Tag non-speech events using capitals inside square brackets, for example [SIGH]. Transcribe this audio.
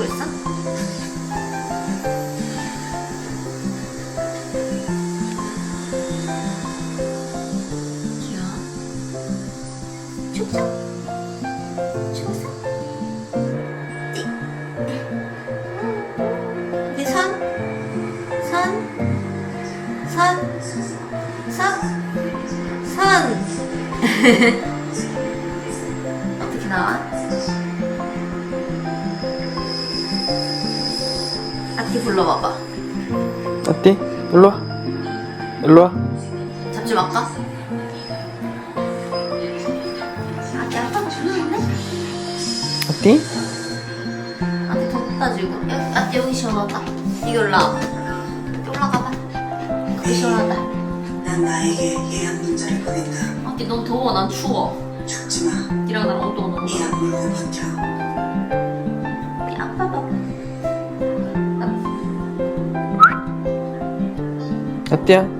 찍고 있어? [LAUGHS] 어떻게 나와? 아티 불러봐봐. 어때? 일로 와. 일로 와. 잡지 말까? 아티 아빠가 부르는데? 어때? 아티 덥다 지금. 여기, 아티 여기 시원하다. 이거 올라와. 올라가봐. 여기 시원하다. 난 나에게 예약 문자를 보낸다. 아티 넌 더워 난 추워. 죽지 마. 니랑 나랑 오는 이 거. 악물고 버텨. やってや。